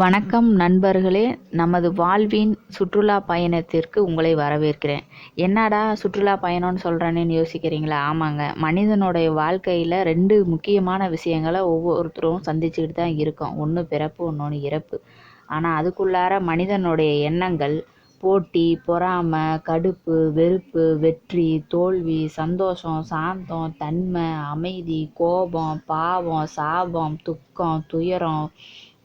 வணக்கம் நண்பர்களே நமது வாழ்வின் சுற்றுலா பயணத்திற்கு உங்களை வரவேற்கிறேன். என்னடா சுற்றுலா பயணம்னு சொல்கிறேன்னு யோசிக்கிறீங்களா? ஆமாங்க. மனிதனுடைய வாழ்க்கையில் ரெண்டு முக்கியமான விஷயங்களை ஒவ்வொருத்தரும் சந்திச்சுக்கிட்டு தான் இருக்கோம். ஒன்று பிறப்பு இன்னொன்று இறப்பு. ஆனால் அதுக்குள்ளார மனிதனுடைய எண்ணங்கள் போட்டி பொறாமை கடுப்பு வெறுப்பு வெற்றி தோல்வி சந்தோஷம் சாந்தம் தன்மை அமைதி கோபம் பாவம் சாபம் துக்கம் துயரம்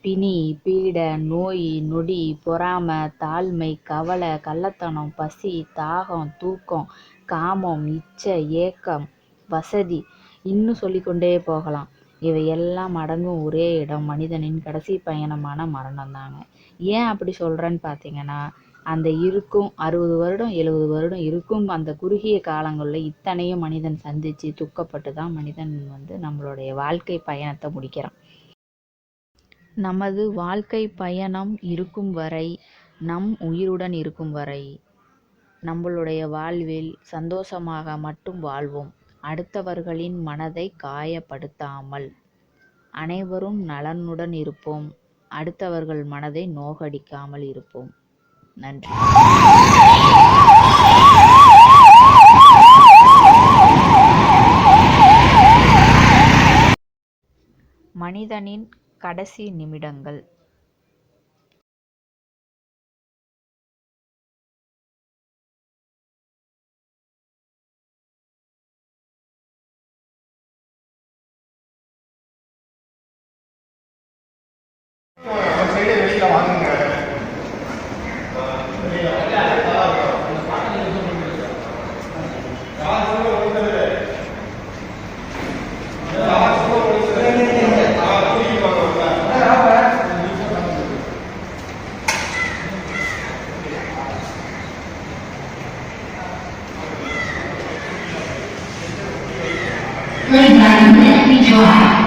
பிணி பீட நோய் நொடி பொறாமை தாழ்மை கவலை கள்ளத்தனம் பசி தாகம் தூக்கம் காமம் இச்சை ஏக்கம் வசதி இன்னும் சொல்லிக்கொண்டே போகலாம். இவை எல்லாம் அடங்கும் ஒரே இடம் மனிதனின் கடைசி பயணமான மரணம் தாங்க ஏன் அப்படி சொல்கிறேன்னு பார்த்தீங்கன்னா அந்த இருக்கும் அறுபது வருடம் எழுபது வருடம் இருக்கும் அந்த குறுகிய காலங்களில் இத்தனையும் மனிதன் சந்தித்து துக்கப்பட்டு தான் மனிதன் வந்து நம்மளுடைய வாழ்க்கை பயணத்தை முடிக்கிறான். நமது வாழ்க்கை பயணம் இருக்கும் வரை நம் உயிருடன் இருக்கும் வரை நம்மளுடைய வாழ்வில் சந்தோஷமாக மட்டும் வாழ்வோம். அடுத்தவர்களின் மனதை காயப்படுத்தாமல் அனைவரும் நலனுடன் இருப்போம். அடுத்தவர்கள் மனதை நோகடிக்காமல் இருப்போம். நன்றி. மனிதனின் கடைசி நிமிடங்கள். ஒரு playground will be.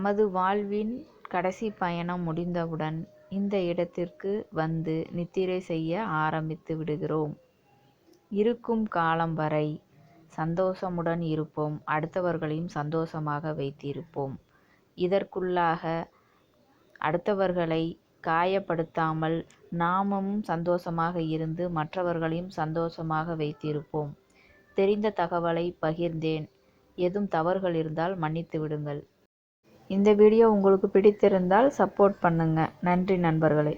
நமது வாழ்வின் கடைசி பயணம் முடிந்தவுடன் இந்த இடத்திற்கு வந்து நித்திரை செய்ய ஆரம்பித்து விடுகிறோம். இருக்கும் காலம் வரை சந்தோஷமுடன் இருப்போம். அடுத்தவர்களையும் சந்தோஷமாக வைத்திருப்போம். இதற்குள்ளாக அடுத்தவர்களை காயப்படுத்தாமல் நாமும் சந்தோஷமாக இருந்து மற்றவர்களையும் சந்தோஷமாக வைத்திருப்போம். தெரிந்த தகவலை பகிர்ந்தேன். எதுவும் தவறுகள் இருந்தால் மன்னித்து விடுங்கள். இந்த வீடியோ உங்களுக்கு பிடித்திருந்தால் சப்போர்ட் பண்ணுங்க. நன்றி நண்பர்களே.